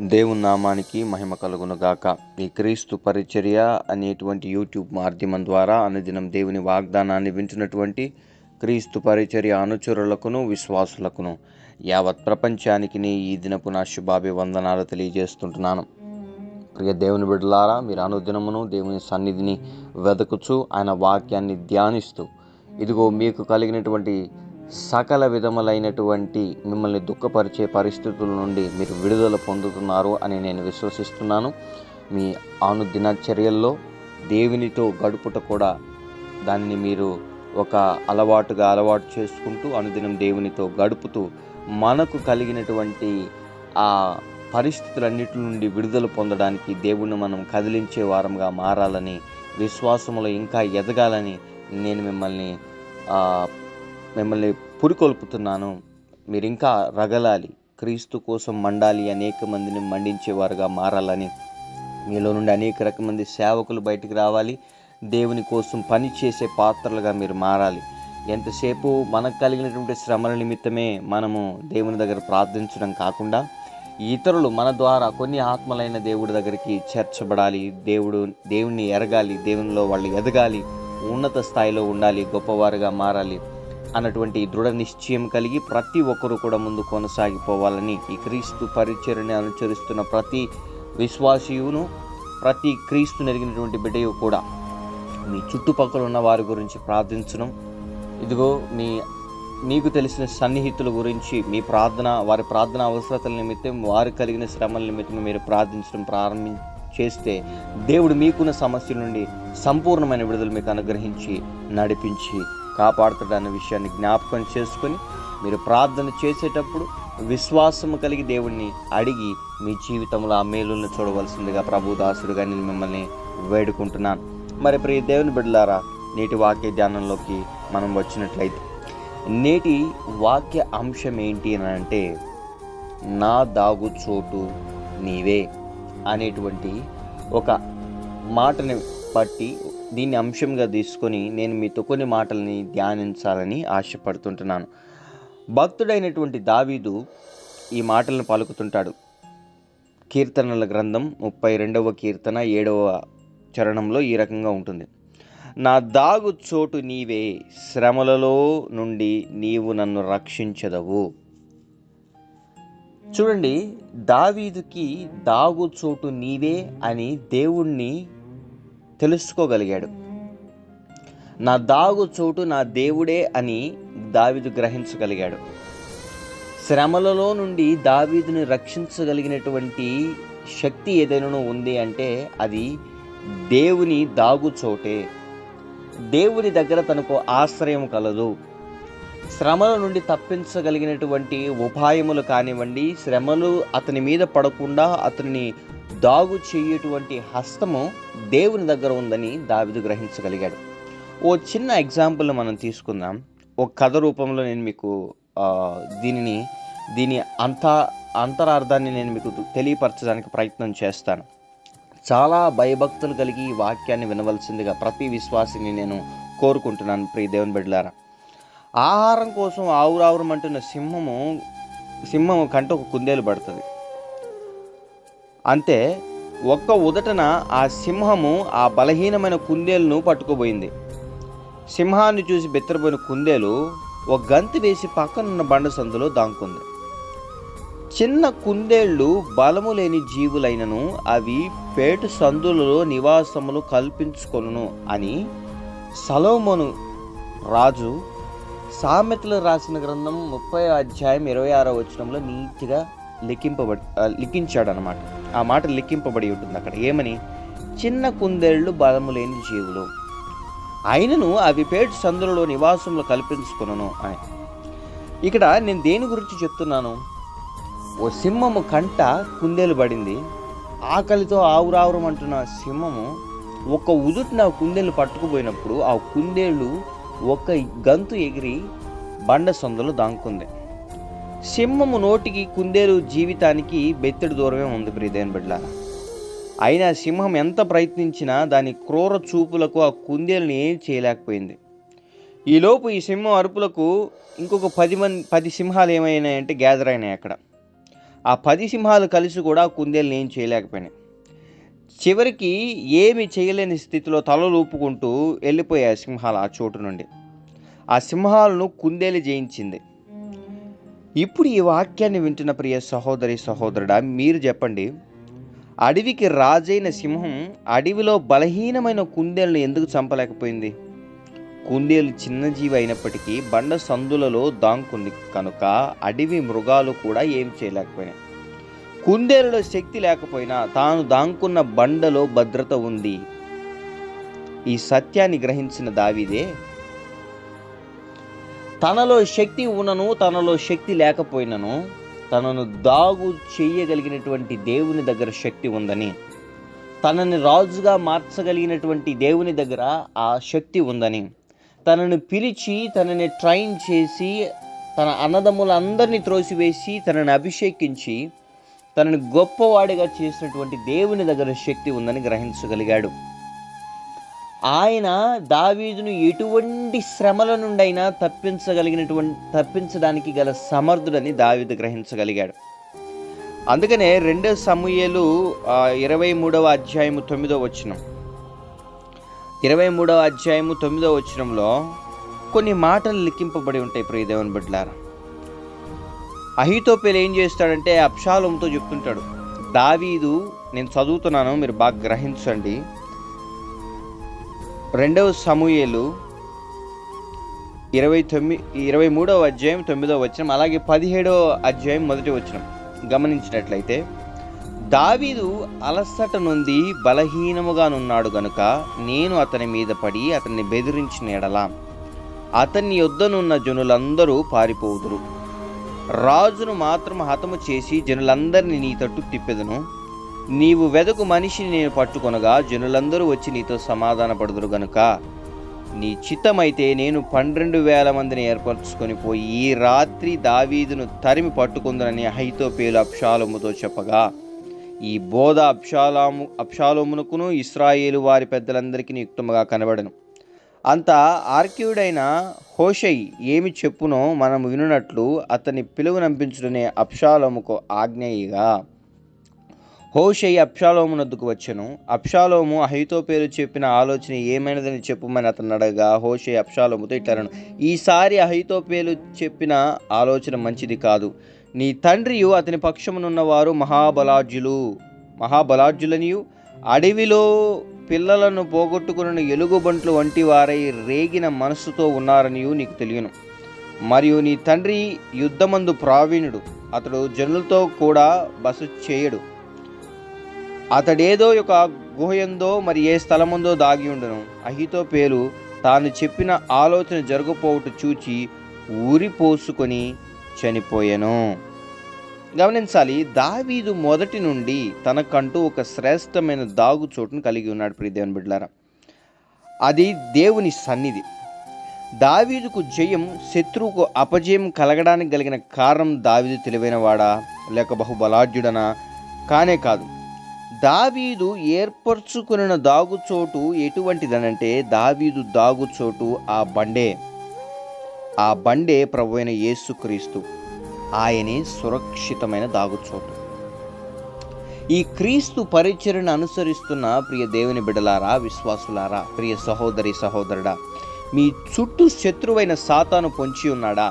దేవుని నామానికి మహిమ కలుగును గాక ఈ క్రీస్తు పరిచర్య అనేటువంటి యూట్యూబ్ మాధ్యమం ద్వారా అనుదినం దేవుని వాగ్దానాన్ని వింటున్నటువంటి క్రీస్తు పరిచర్య అనుచరులకును విశ్వాసులకును యావత్ ప్రపంచానికి ఈ దినపు నా శుభాభివందనాలు తెలియజేస్తుంటున్నాను. ప్రియ దేవుని బిడ్డలారా మీరు అనుదినమును దేవుని సన్నిధిని వెతుకుచు ఆయన వాక్యాన్ని ధ్యానిస్తూ ఇదిగో మీకు కలిగినటువంటి సకల విధములైనటువంటి మిమ్మల్ని దుఃఖపరిచే పరిస్థితుల నుండి మీరు విడుదల పొందుతున్నారు అని నేను విశ్వసిస్తున్నాను. మీ అనుదిన చర్యల్లో దేవునితో గడుపుట కూడా దానిని మీరు ఒక అలవాటుగా అలవాటు చేసుకుంటూ అనుదినం దేవునితో గడుపుతూ మనకు కలిగినటువంటి ఆ పరిస్థితులన్నిటి నుండి విడుదల పొందడానికి దేవుణ్ణి మనం కదిలించే వారంగా మారాలని విశ్వాసములో ఇంకా ఎదగాలని నేను మిమ్మల్ని మిమ్మల్ని పురికొల్పుతున్నాను. మీరు ఇంకా రగలాలి. క్రీస్తు కోసం మండాలి. అనేక మందిని మండించేవారుగా మారాలని. మీలో నుండి అనేక రకమంది సేవకులు బయటికి రావాలి. దేవుని కోసం పని చేసే పాత్రలుగా మీరు మారాలి. ఎంతసేపు మనకు కలిగినటువంటి శ్రమల నిమిత్తమే మనము దేవుని దగ్గర ప్రార్థించడం కాకుండా ఇతరులు మన ద్వారా కొన్ని ఆత్మలైన దేవుడి దగ్గరికి చేర్చబడాలి. దేవుడు దేవుణ్ణి ఎరగాలి. దేవునిలో వాళ్ళు ఎదగాలి. ఉన్నత స్థాయిలో ఉండాలి. గొప్పవారుగా మారాలి. అన్నటువంటి దృఢ నిశ్చయం కలిగి ప్రతి ఒక్కరూ కూడా ముందు కొనసాగిపోవాలని ఈ క్రీస్తు పరిచయని అనుసరిస్తున్న ప్రతి విశ్వాసీయును ప్రతి క్రీస్తు నెరిగినటువంటి బిడ్డయు కూడా మీ చుట్టుపక్కల ఉన్న వారి గురించి ప్రార్థించడం ఇదిగో మీ మీకు తెలిసిన సన్నిహితుల గురించి మీ ప్రార్థన వారి ప్రార్థన అవసరతల నిమిత్తం వారు కలిగిన శ్రమల నిమిత్తం మీరు ప్రార్థించడం ప్రారంభం చేస్తే దేవుడు మీకున్న సమస్యల నుండి సంపూర్ణమైన విడుదల మీకు అనుగ్రహించి నడిపించి కాపాడుతాడన్న విషయాన్ని జ్ఞాపకం చేసుకొని మీరు ప్రార్థన చేసేటప్పుడు విశ్వాసము కలిగి దేవుణ్ణి అడిగి మీ జీవితంలో ఆ మేలులను చూడవలసిందిగా ప్రభుదాసుడుగా నేను మిమ్మల్ని వేడుకుంటున్నాను. మరి ప్రియ దేవుని బిడ్డలారా నేటి వాక్య ధ్యానంలోకి మనం వచ్చినట్లయితే నేటి వాక్య అంశం ఏంటి అని అంటే నా దాగు చోటు నీవే అనేటువంటి ఒక మాటని బట్టి దీన్ని అంశంగా తీసుకొని నేను మీతో కొన్ని మాటల్ని ధ్యానించాలని ఆశపడుతుంటున్నాను. భక్తుడైనటువంటి దావీదు ఈ మాటలను పలుకుతుంటాడు. కీర్తనల గ్రంథం ముప్పై రెండవ కీర్తన ఏడవ చరణంలో ఈ రకంగా ఉంటుంది. నా దాగు చోటు నీవే శ్రమలలో నుండి నీవు నన్ను రక్షించదవు. చూడండి దావీదుకి దాగు చోటు నీవే అని దేవుణ్ణి తెలుసుకోగలిగాడు. నా దాగు చోటు నా దేవుడే అని దావీదు గ్రహించగలిగాడు. శ్రమలలో నుండి దావీదుని రక్షించగలిగినటువంటి శక్తి ఏదైనా ఉంది అంటే అది దేవుని దాగు చోటే. దేవుని దగ్గర తనకు ఆశ్రయం కలదు. శ్రమల నుండి తప్పించగలిగినటువంటి ఉపాయములు కానివ్వండి శ్రమలు అతని మీద పడకుండా అతనిని దాగు చేయటువంటి హస్తము దేవుని దగ్గర ఉందని దావిదు గ్రహించగలిగాడు. ఓ చిన్న ఎగ్జాంపుల్ మనం తీసుకుందాం. ఒక కథ రూపంలో నేను మీకు దీనిని దీని అంత అంతరార్థాన్ని నేను మీకు తెలియపరచడానికి ప్రయత్నం చేస్తాను. చాలా భయభక్తులు కలిగి ఈ వాక్యాన్ని వినవలసిందిగా ప్రతి విశ్వాసిని నేను కోరుకుంటున్నాను ప్రియ దేవుని బిడ్డలారా. ఆహారం కోసం ఆవురావురం అంటున్న సింహము సింహము కంటే ఒక కుందేలు పడుతుంది. అంతే ఒక్క ఉదటన ఆ సింహము ఆ బలహీనమైన కుందేలును పట్టుకుపోయింది. సింహాన్ని చూసి బెత్తరపోయిన కుందేలు ఒక గంతి వేసి పక్కనున్న బండ సందులో దాంకుంది. చిన్న కుందేళ్ళు బలము లేని జీవులైనను అవి పేటు సందులలో నివాసములు కల్పించుకొనును అని సలోమోను రాజు సామెతలు రాసిన గ్రంథం ముప్పై అధ్యాయం ఇరవై ఆరో వచనంలో నీట్గా లిఖింపబడి లిఖించాడనమాట ఆ మాట లిఖింపబడి ఉంటుంది అక్కడ. ఏమని? చిన్న కుందేళ్ళు బలము లేని జీవులు. ఆయనను అవి పేటు సందులలో నివాసములు కల్పించుకున్నాను అని ఇక్కడ నేను దేని గురించి చెప్తున్నాను? ఓ సింహము కంట కుందేలు పడింది. ఆకలితో ఆవురావురం అంటున్న సింహము ఒక ఉదుటిన కుందేలు పట్టుకుపోయినప్పుడు ఆ కుందేలు ఒక గంతు ఎగిరి బండ సందులో దాంకుంది. సింహము నోటికి కుందేలు జీవితానికి బెత్తడి దూరమే ఉంది ప్రియదేని బిడ్డ అయినా సింహం ఎంత ప్రయత్నించినా దాని క్రూర చూపులకు ఆ కుందేలుని ఏం చేయలేకపోయింది. ఈలోపు ఈ సింహం అరుపులకు ఇంకొక పది మంది పది సింహాలు ఏమైనాయంటే గ్యాదర్ అయినాయి అక్కడ. ఆ పది సింహాలు కలిసి కూడా కుందేలుని ఏం చేయలేకపోయినాయి. చివరికి ఏమి చేయలేని స్థితిలో తలలు ఊపుకుంటూ వెళ్ళిపోయాయి ఆ సింహాలు ఆ చోటు నుండి. ఆ సింహాలను కుందేలు జయించింది. ఇప్పుడు ఈ వాక్యాన్ని వింటున్న ప్రియ సహోదరి సహోదరుడా మీరు చెప్పండి అడవికి రాజైన సింహం అడవిలో బలహీనమైన కుందేలను ఎందుకు చంపలేకపోయింది? కుందేలు చిన్న జీవి అయినప్పటికీ బండ సందులలో దాంకుంది కనుక అడవి మృగాలు కూడా ఏం చేయలేకపోయినాయి. కుందేలులో శక్తి లేకపోయినా తాను దాంకున్న బండలో భద్రత ఉంది. ఈ సత్యాన్ని గ్రహించిన దావిదే తనలో శక్తి ఉన్నను తనలో శక్తి లేకపోయినను తనను దాగు చేయగలిగినటువంటి దేవుని దగ్గర శక్తి ఉందని తనని రాజుగా మార్చగలిగినటువంటి దేవుని దగ్గర ఆ శక్తి ఉందని తనను పిలిచి తనని ట్రైన్ చేసి తన అన్నదమ్ములందరినీ త్రోసివేసి తనని అభిషేకించి తనని గొప్పవాడిగా చేసినటువంటి దేవుని దగ్గర శక్తి ఉందని గ్రహించగలిగాడు. ఆయన దావీదును ఎటువంటి శ్రమల నుండైనా తప్పించగలిగినటువంటి తప్పించడానికి గల సమర్థుడని దావీదు గ్రహించగలిగాడు. అందుకనే రెండో సమూహలు ఇరవై మూడవ అధ్యాయము తొమ్మిదో వచనం. ఇరవై మూడవ అధ్యాయము తొమ్మిదో వచనంలో కొన్ని మాటలు లిఖింపబడి ఉంటాయి ప్రియదేవన్ దేవుని అహితోపేలు ఏం చేస్తాడంటే అప్షాలంతో చెప్తుంటాడు దావీదు నేను చదువుతున్నాను మీరు బాగా గ్రహించండి. రెండవ సమూయేలు ఇరవై తొమ్మిది ఇరవై మూడవ అధ్యాయం తొమ్మిదవ వచనం అలాగే పదిహేడవ అధ్యాయం మొదటి వచనం గమనించినట్లయితే దావీదు అలసట నుండి బలహీనముగానున్నాడు గనుక నేను అతని మీద పడి అతన్ని బెదిరించిన ఎడలా అతన్ని యొద్దనున్న జనులందరూ పారిపోవుదురు. రాజును మాత్రం హతము చేసి జనులందరినీ నీ తట్టు తిప్పెదను. నీవు వెదకు మనిషిని నేను పట్టుకొనగా జనులందరూ వచ్చి నీతో సమాధానపడుదురు గనుక. నీ చిత్తమైతే నేను పన్నెండు వేల మందిని ఏర్పరచుకొని పోయి ఈ రాత్రి దావీదును తరిమి పట్టుకుందనని హైతోపేలు అప్షాలోముతో చెప్పగా ఈ బోధ అప్షాలాము అప్షాలోమునకును ఇస్రాయేలు వారి పెద్దలందరికీ యుక్తముగా కనబడను. అంత ఆర్క్యుడైన హోషై ఏమి చెప్పునో మనం వినున్నట్లు అతని పిలువనంపించుడనే అప్షాలోముకు ఆజ్ఞయిగా హోషై అప్షాలోమునద్దుకు వచ్చెను. అప్షాలోము అహితో పేరు చెప్పిన ఆలోచన ఏమైనదని చెప్పుమని అతను అడగగా హోషై అప్షాలోముతో ఇట్లనను ఈసారి అహితో పేరు చెప్పిన ఆలోచన మంచిది కాదు. నీ తండ్రియు అతని పక్షమునున్నవారు మహాబలాజులు మహాబలాజ్యులనియు అడవిలో పిల్లలను పోగొట్టుకున్న ఎలుగుబంట్లు వంటి వారై రేగిన మనస్సుతో ఉన్నారనియు నీకు తెలియను. మరియు నీ తండ్రి యుద్ధమందు ప్రావీణుడు అతడు జనులతో కూడా బస చేయడు. అతడేదో ఒక గుహయందో మరి ఏ స్థలముందో దాగి ఉండను. అహితో పేరు తాను చెప్పిన ఆలోచన జరగపోవుట చూచి ఊరిపోసుకొని చనిపోయాను. గమనించాలి దావీదు మొదటి నుండి తనకంటూ ఒక శ్రేష్టమైన దాగు చోటును కలిగి ఉన్నాడు ప్రియదేవన్ బిడ్లారా అది దేవుని సన్నిధి. దావీదుకు జయం శత్రువుకు అపజయం కలగడానికి కలిగిన కారణం దావీదు తెలివైనవాడా లేక బహుబలాఢ్యుడనా కానే కాదు. దావీదు ఏర్పరచుకున్న దాగుచోటు ఎటువంటిదనంటే దావీదు దాగుచోటు ఆ బండే. ఆ బండే ప్రభు అయిన యేసుక్రీస్తు ఆయనే సురక్షితమైన దాగుచోటు ఈ క్రీస్తు పరిచర్ను అనుసరిస్తున్న ప్రియ దేవుని బిడలారా విశ్వాసులారా ప్రియ సహోదరి సహోదరుడా మీ చుట్టూ శత్రువైన సాతాను పొంచి ఉన్నాడా?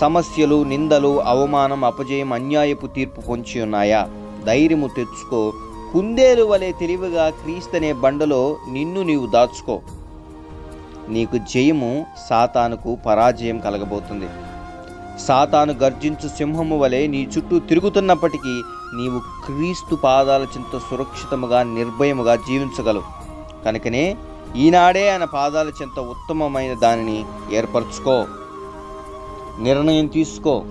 సమస్యలు నిందలు అవమానం అపజయం అన్యాయపు తీర్పు పొంచి ఉన్నాయా? ధైర్యము తెచ్చుకో. కుందేలు వలె తెలివిగా క్రీస్తనే బండలో నిన్ను నీవు దాచుకో. నీకు జయము సాతానుకు పరాజయం కలగబోతుంది. సాతాను గర్జించు సింహము వలె నీ చుట్టూ తిరుగుతున్నప్పటికీ నీవు క్రీస్తు పాదాల చింత సురక్షితముగా నిర్భయముగా జీవించగలవు. కనుకనే ఈనాడే ఆయన పాదాల చింత ఉత్తమమైన దానిని ఏర్పరచుకో. నిర్ణయం తీసుకో.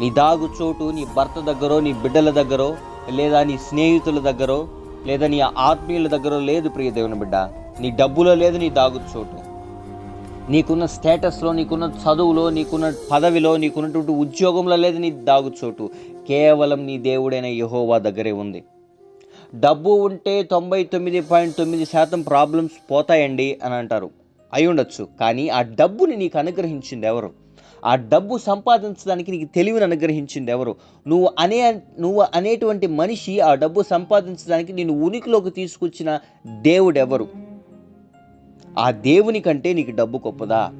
నీ దాగు చోటు నీ భర్త దగ్గరో నీ బిడ్డల దగ్గరో లేదా నీ స్నేహితుల దగ్గరో లేదా నీ ఆత్మీయుల దగ్గరో లేదు ప్రియ దేవుని బిడ్డ. నీ డబ్బులో లేదు నీ దాగు చోటు. నీకున్న స్టేటస్లో నీకున్న చదువులో నీకున్న పదవిలో నీకున్నటువంటి ఉద్యోగంలో లేదు నీ దాగు చోటు. కేవలం నీ దేవుడైన యహోవా దగ్గరే ఉంది. డబ్బు ఉంటే తొంభై తొమ్మిది పాయింట్ తొమ్మిది శాతం ప్రాబ్లమ్స్ పోతాయండి అని అంటారు. అయి ఉండొచ్చు కానీ ఆ డబ్బుని నీకు అనుగ్రహించింది ఎవరు? ఆ డబ్బు సంపాదించడానికి నీకు తెలివిని అనుగ్రహించింది ఎవరు? నువ్వు అనే నువ్వు అనేటువంటి మనిషి ఆ డబ్బు సంపాదించడానికి నేను ఉనికిలోకి తీసుకొచ్చిన దేవుడు ఎవరు ఆ దేవుని కంటే నీకు డబ్బు గొప్పదా?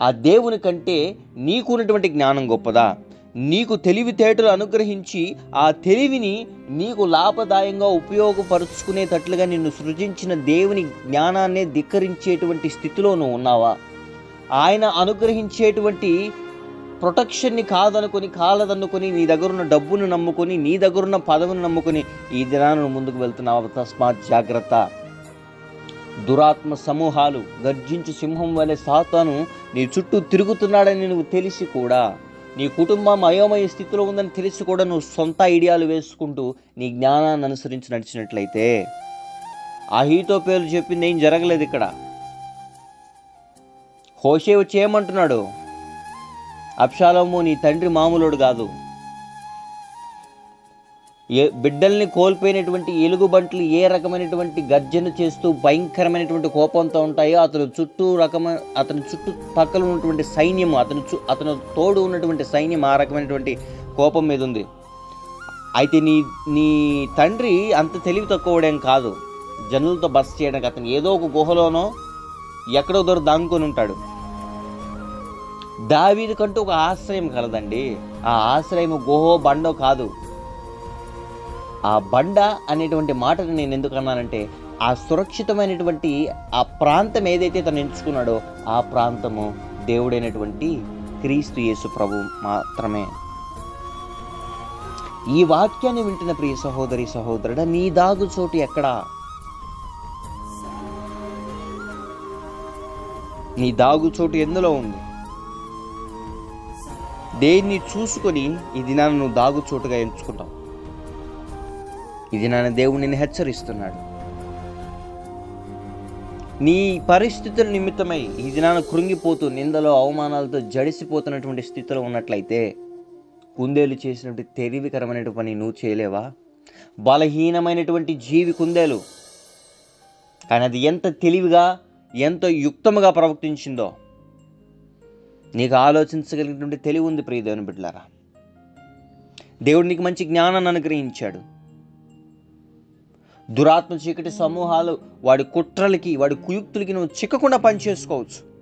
ఆ దేవుని కంటే నీకున్నటువంటి జ్ఞానం గొప్పదా? నీకు తెలివితేటలు అనుగ్రహించి ఆ తెలివిని నీకు లాభదాయంగా ఉపయోగపరుచుకునేటట్లుగా నిన్ను సృజించిన దేవుని జ్ఞానాన్ని ధిక్కరించేటువంటి స్థితిలో నువ్వు ఉన్నావా? ఆయన అనుగ్రహించేటువంటి ప్రొటెక్షన్ని కాదనుకొని కాలదనుకొని నీ దగ్గరున్న డబ్బును నమ్ముకొని నీ దగ్గరున్న పదవిని నమ్ముకొని ఈ దినాన్ని ముందుకు వెళ్తున్నావు. తస్మాత్ జాగ్రత్త. దురాత్మ సమూహాలు గర్జించు సింహం వలె సాతాను నీ చుట్టూ తిరుగుతున్నాడని నువ్వు తెలిసి కూడా నీ కుటుంబం అయోమయ స్థితిలో ఉందని తెలిసి కూడా నువ్వు సొంత ఐడియాలు వేసుకుంటూ నీ జ్ఞానాన్ని అనుసరించి నడిచినట్లయితే ఆ హీతో చెప్పింది ఏం జరగలేదు ఇక్కడ. హోషే వచ్చి ఏమంటున్నాడు? అప్షాలోము నీ తండ్రి మామూలుడు కాదు. ఏ బిడ్డల్ని కోల్పోయినటువంటి ఎలుగుబంట్లు ఏ రకమైనటువంటి గర్జన చేస్తూ భయంకరమైనటువంటి కోపంతో ఉంటాయో అతను చుట్టూ రకమైన అతని చుట్టూ పక్కల ఉన్నటువంటి సైన్యం అతని చు అతను తోడు ఉన్నటువంటి సైన్యం ఆ రకమైనటువంటి కోపం మీద ఉంది. అయితే నీ నీ తండ్రి అంత తెలివి తక్కువడేం కాదు. జనులతో బస్ చేయడానికి అతను ఏదో ఒక గుహలోనో ఎక్కడో దూరం దాంకొని ఉంటాడు. దావీదుకంటూ ఒక ఆశ్రయం కలదండి. ఆ ఆశ్రయం గుహో బండో కాదు. ఆ బండ అనేటువంటి మాటను నేను ఎందుకన్నానంటే ఆ సురక్షితమైనటువంటి ఆ ప్రాంతం ఏదైతే తను ఎంచుకున్నాడో ఆ ప్రాంతము దేవుడైనటువంటి క్రీస్తు యేసు ప్రభు మాత్రమే. ఈ వాక్యాన్ని వింటున్న ప్రియ సహోదరి సహోదరుడ నీ దాగు చోటు ఎక్కడా? నీ దాగు చోటు ఎందులో ఉంది? దేన్ని చూసుకొని ఈ దినాన్ని నువ్వు దాగు చోటుగా ఎంచుకుంటావు. ఇది నాన్న దేవుడు నిన్ను హెచ్చరిస్తున్నాడు. నీ పరిస్థితుల నిమిత్తమై ఈ దినాన కృంగిపోతూ నిందలో అవమానాలతో జడిసిపోతున్నటువంటి స్థితిలో ఉన్నట్లయితే కుందేలు చేసినటువంటి తెలివికరమైన పని నువ్వు చేయలేవా? బలహీనమైనటువంటి జీవి కుందేలు కానీ అది ఎంత తెలివిగా ఎంత యుక్తముగా ప్రవర్తించిందో నీకు ఆలోచించగలిగినటువంటి తెలివి ఉంది ప్రియ దేవుని బిడ్డలారా. దేవుడు నీకు మంచి జ్ఞానాన్ని అనుగ్రహించాడు. దురాత్మ చీకటి సమూహాలు వాడి కుట్రలకి వాడి కుయుక్తులకి నువ్వు చిక్కకుండా పనిచేసుకోవచ్చు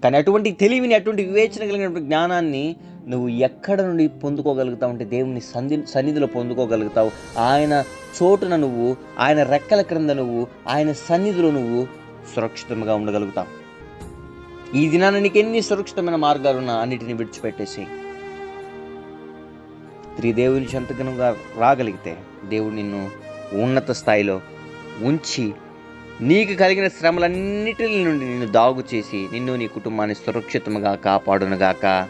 కానీ అటువంటి తెలివిని అటువంటి వివేచన కలిగినటువంటి జ్ఞానాన్ని నువ్వు ఎక్కడ నుండి పొందుకోగలుగుతావు అంటే దేవుని సంధి సన్నిధిలో పొందుకోగలుగుతావు. ఆయన చోటున నువ్వు ఆయన రెక్కల క్రింద నువ్వు ఆయన సన్నిధిలో నువ్వు సురక్షితంగా ఉండగలుగుతావు. ఈ దినాన నీకు ఎన్ని సురక్షితమైన మార్గాలున్నా అన్నిటిని విడిచిపెట్టేసి త్రిదేవుని చెంతగనుగా రాగలిగితే దేవుడు నిన్ను ఉన్నత స్థాయిలో ఉంచి నీకు కలిగిన శ్రమలన్నిటి నుండి నిన్ను దాగు చేసి నిన్ను నీ కుటుంబాన్ని సురక్షితంగా కాపాడునుగాక.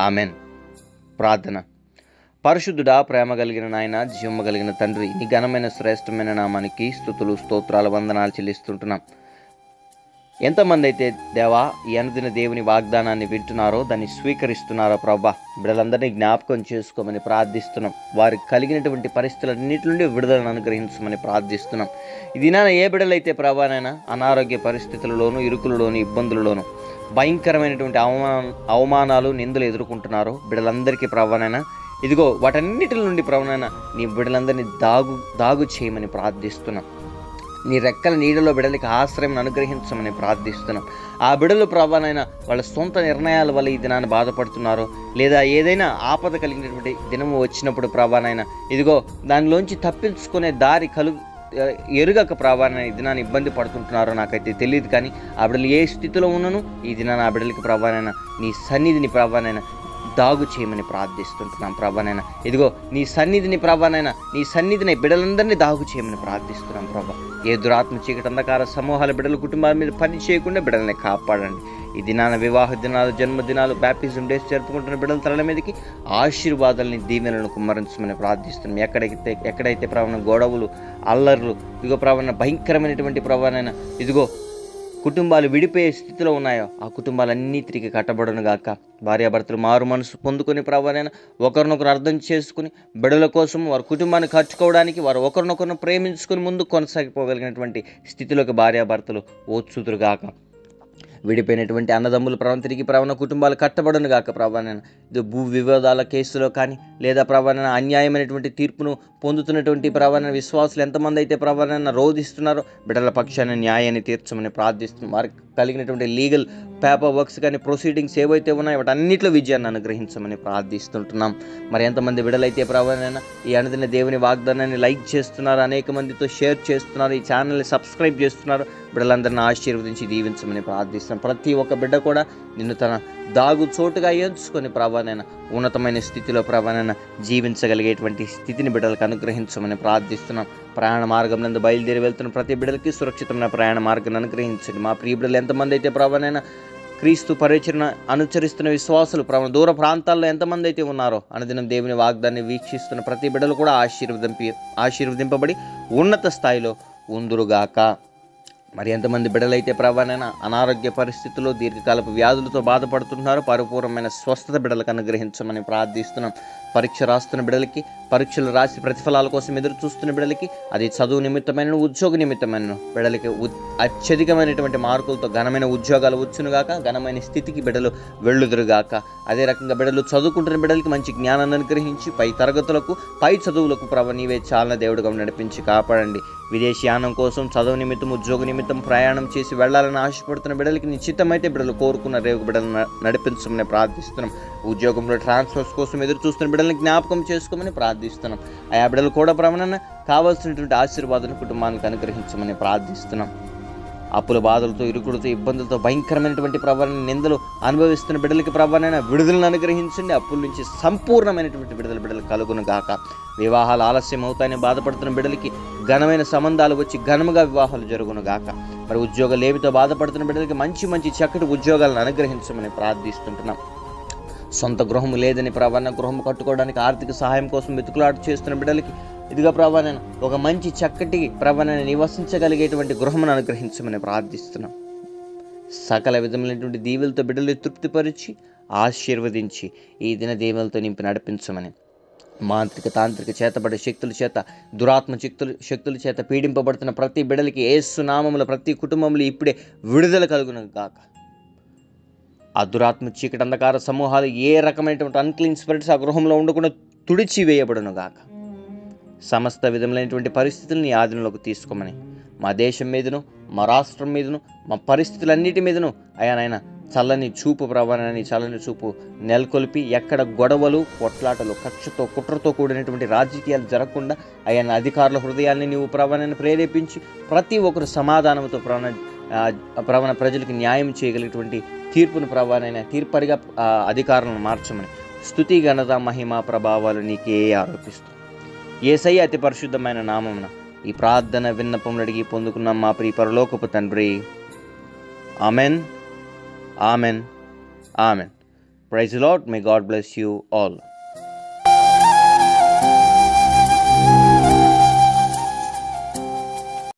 ఆమెన్. ప్రార్థన. పరిశుద్ధుడా ప్రేమ కలిగిన నాయన జీవము కలిగిన తండ్రి నీ ఘనమైన శ్రేష్టమైన నామానికి స్థుతులు స్తోత్రాల వందనాలు చెల్లిస్తుంటున్నాం. ఎంతమంది అయితే దేవా ఈ అనుదిన దేవుని వాగ్దానాన్ని వింటున్నారో దాన్ని స్వీకరిస్తున్నారో ప్రభా బిడ్డలందరినీ జ్ఞాపకం చేసుకోమని ప్రార్థిస్తున్నాం. వారికి కలిగినటువంటి పరిస్థితులన్నిటి నుండి విడుదలను అనుగ్రహించమని ప్రార్థిస్తున్నాం. ఇది నా ఏ బిడ్డలైతే ప్రభానైనా అనారోగ్య పరిస్థితులలోను ఇరుకులలోను ఇబ్బందులలోను భయంకరమైనటువంటి అవమాన అవమానాలు నిందలు ఎదుర్కొంటున్నారో బిడ్డలందరికీ ప్రభానైనా ఇదిగో వాటన్నిటి నుండి ప్రభానైనా నీ బిడ్డలందరినీ దాగు దాగు చేయమని ప్రార్థిస్తున్నాం. నీ రెక్కల నీడలో బిడలకి ఆశ్రయం అనుగ్రహించమని ప్రార్థిస్తున్నాం. ఆ బిడలు ప్రభానైనా వాళ్ళ సొంత నిర్ణయాల వల్ల ఈ దినాన్ని బాధపడుతున్నారో. లేదా ఏదైనా ఆపద కలిగినటువంటి దినము వచ్చినప్పుడు ప్రభానైనా ఇదిగో దానిలోంచి తప్పించుకునే దారి కలుగు ఎరుగక ప్రభాన ఈ దినాన్ని ఇబ్బంది పడుతుంటున్నారో నాకైతే తెలియదు కానీ ఆ బిడ్డలు ఏ స్థితిలో ఉన్నను ఈ దినాన్ని ఆ బిడ్డలకి ప్రభానైనా నీ సన్నిధిని ప్రభానైనా దాగు చేయమని ప్రార్థిస్తుంటున్నాం ప్రభానైనా. ఇదిగో నీ సన్నిధిని ప్రభానైనా నీ సన్నిధిని బిడలందరినీ దాగు చేయమని ప్రార్థిస్తున్నాం ప్రభా. ఏ దురాత్మ చీకటి అంధకార సమూహాల బిడల కుటుంబాల మీద పని చేయకుండా బిడల్ని కాపాడండి. ఈ దినాన వివాహ దినాలు జన్మదినాలు బ్యాప్టిజం డేస్ జరుపుకుంటున్న బిడ్డల తరల మీదకి ఆశీర్వాదాలని దీవెనలను కుమ్మరించమని ప్రార్థిస్తున్నాం. ఎక్కడైతే ఎక్కడైతే ప్రవణ గొడవలు అల్లర్లు ఇదిగో ప్రవణ భయంకరమైనటువంటి ప్రవణైన ఇదిగో కుటుంబాలు విడిపోయే స్థితిలో ఉన్నాయో ఆ కుటుంబాలన్నీ తిరిగి కట్టబడును గాక. భార్యాభర్తలు మారు మనసు పొందుకొని ప్రభావైనా ఒకరినొకరు అర్థం చేసుకుని బిడల కోసం వారి కుటుంబాన్ని ఖర్చుకోవడానికి వారు ఒకరినొకరిని ప్రేమించుకుని ముందు కొనసాగిపోగలిగినటువంటి స్థితిలోకి భార్యాభర్తలు ఓత్సుతురు గాక. విడిపోయినటువంటి అన్నదమ్ములు ప్రభావం తిరిగి ప్రవణ కుటుంబాలు కట్టబడను గాక ప్రభాన ఇది భూ వివాదాల కేసులో కానీ లేదా ప్రభావ అన్యాయమైనటువంటి తీర్పును పొందుతున్నటువంటి ప్రభాన విశ్వాసులు ఎంతమంది అయితే ప్రభాన రోధిస్తున్నారో బిడ్డల పక్షాన న్యాయాన్ని తీర్చమని ప్రార్థిస్తున్నారు వారికి కలిగినటువంటి లీగల్ పేపర్ వర్క్స్ కానీ ప్రొసీడింగ్స్ ఏవైతే ఉన్నాయో వాటన్నిటిలో విజయాన్ని అనుగ్రహించమని ప్రార్థిస్తుంటున్నాం. మరి ఎంతమంది బిడ్డలైతే ప్రభావైనా ఈ అనుదిన దేవుని వాగ్దానాన్ని లైక్ చేస్తున్నారు అనేక మందితో షేర్ చేస్తున్నారు ఈ ఛానల్ని సబ్స్క్రైబ్ చేస్తున్నారు బిడ్డలందరిని ఆశీర్వదించి దీవించమని ప్రార్థిస్తున్నాం. ప్రతి ఒక్క బిడ్డ కూడా నిన్ను తన దాగు చోటుగా ఎంచుకొని ప్రభానైనా ఉన్నతమైన స్థితిలో ప్రభానైనా జీవించగలిగేటువంటి స్థితిని బిడ్డలకు అనుగ్రహించమని ప్రార్థిస్తున్నాం. ప్రయాణ మార్గం నందు బయలుదేరి వెళ్తున్న ప్రతి బిడ్డలకి సురక్షితమైన ప్రయాణ మార్గాన్ని అనుగ్రహించండి. మా ప్రియ బిడ్డలు ఎంతమంది అయితే ప్రభానైనా క్రీస్తు పరిచరణ అనుచరిస్తున్న విశ్వాసులు ప్రభు దూర ప్రాంతాల్లో ఎంతమంది అయితే ఉన్నారో అనుదినం దేవుని వాగ్దాన్ని వీక్షిస్తున్న ప్రతి బిడ్డలు కూడా ఆశీర్వదింపి ఆశీర్వదింపబడి ఉన్నత స్థాయిలో ఉందురుగాక. మరి ఎంతమంది బిడ్డలైతే ప్రభానైనా అనారోగ్య పరిస్థితుల్లో దీర్ఘకాలపు వ్యాధులతో బాధపడుతున్నారు పరిపూర్ణమైన స్వస్థత బిడ్డలకు అనుగ్రహించమని ప్రార్థిస్తున్నాం. పరీక్ష రాస్తున్న బిడ్డలకి పరీక్షలు రాసి ప్రతిఫలాల కోసం ఎదురు చూస్తున్న బిడ్డలకి అది చదువు నిమిత్తమైన ఉద్యోగ నిమిత్తమైన బిడ్డలకి అత్యధికమైనటువంటి మార్కులతో ఘనమైన ఉద్యోగాలు వచ్చునుగాక ఘనమైన స్థితికి బిడ్డలు వెళ్ళుదురుగాక. అదే రకంగా బిడ్డలు చదువుకుంటున్న బిడ్డలకి మంచి జ్ఞానాన్ని అనుగ్రహించి పై తరగతులకు పై చదువులకు ప్రభ నీవే చాలా దేవుడుగా నడిపించి కాపాడండి. విదేశీయానం కోసం చదువు నిమిత్తం ఉద్యోగ నిమిత్తం ప్రయాణం చేసి వెళ్ళాలని ఆశపడుతున్న బిడ్డలకి నిశ్చితమైతే బిడ్డలు కోరుకున్న రేవు బిడ్డలు నడిపించమని ప్రార్థిస్తున్నాం. ఉద్యోగంలో ట్రాన్స్ఫర్స్ కోసం ఎదురు చూస్తున్న బిడ్డలను జ్ఞాపకం చేసుకోమని ప్రార్థిస్తున్నాం. ఆయా బిడ్డలు కూడా ప్రమాణ కావాల్సినటువంటి ఆశీర్వాదాన్ని కుటుంబానికి అనుగ్రహించమని ప్రార్థిస్తున్నాం. అప్పుల బాధలతో ఇరుకులతో ఇబ్బందులతో భయంకరమైనటువంటి ప్రవరణ నిందలు అనుభవిస్తున్న బిడ్డలకి ప్రవరణ విడుదలను అనుగ్రహించండి. అప్పుల నుంచి సంపూర్ణమైనటువంటి విడుదల బిడ్డలు కలుగును గాక వివాహాలు ఆలస్యం అవుతాయని బాధపడుతున్న బిడ్డలకి ఘనమైన సంబంధాలు వచ్చి ఘనముగా వివాహాలు జరుగును గాక మరి ఉద్యోగాలు ఏమితో బాధపడుతున్న బిడ్డలకి మంచి మంచి చక్కటి ఉద్యోగాలను అనుగ్రహించమని ప్రార్థిస్తుంటున్నాం. సొంత గృహము లేదని ప్రవణ గృహం కట్టుకోవడానికి ఆర్థిక సహాయం కోసం వెతుకులాట చేస్తున్న బిడ్డలకి ఇదిగా ప్రవణ ఒక మంచి చక్కటి ప్రవణ నివసించగలిగేటువంటి గృహమును అనుగ్రహించమని ప్రార్థిస్తున్నాం. సకల విధములైనటువంటి దీవులతో బిడ్డలు తృప్తిపరిచి ఆశీర్వదించి ఈ దిన దీవులతో నింపి నడిపించమని మాంత్రిక తాంత్రిక చేతబడే శక్తుల చేత దురాత్మ శక్తులు శక్తుల చేత పీడింపబడుతున్న ప్రతి బిడ్డలకి ఏసునామములు ప్రతి కుటుంబంలో ఇప్పుడే విడుదల కలుగును గాక. ఆ దురాత్మ చీకటి అంధకార సమూహాలు ఏ రకమైనటువంటి అన్క్లీన్ స్పిరిట్స్ ఆ గృహంలో ఉండకుండా తుడిచి వేయబడును గాక. సమస్త విధములైనటువంటి పరిస్థితుల్ని ఆధీనంలోకి తీసుకోమని. మా దేశం మీదను మా రాష్ట్రం మీదను మా పరిస్థితులన్నిటి మీదను అయా నాయన చల్లని చూపు ప్రవణని చల్లని చూపు నెలకొల్పి ఎక్కడ గొడవలు కొట్లాటలు కక్షతో కుట్రతో కూడినటువంటి రాజకీయాలు జరగకుండా ఆయన అధికారుల హృదయాన్ని నీవు ప్రవణని ప్రేరేపించి ప్రతి ఒక్కరు సమాధానంతో ప్రవణ ప్రవణ ప్రజలకు న్యాయం చేయగలిగినటువంటి తీర్పును ప్రవాణైన తీర్పరిగా అధికారులను మార్చమని. స్థుతి ఘనత మహిమ ప్రభావాలు నీకే ఆరోపిస్తుంది ఏసై అతి పరిశుద్ధమైన నామమున ఈ ప్రార్థన విన్నపములు అడిగి పొందుకున్న మా ప్రియ పరలోకపు తండ్రి. Amen. Amen. Amen. Praise Lord may God bless you all.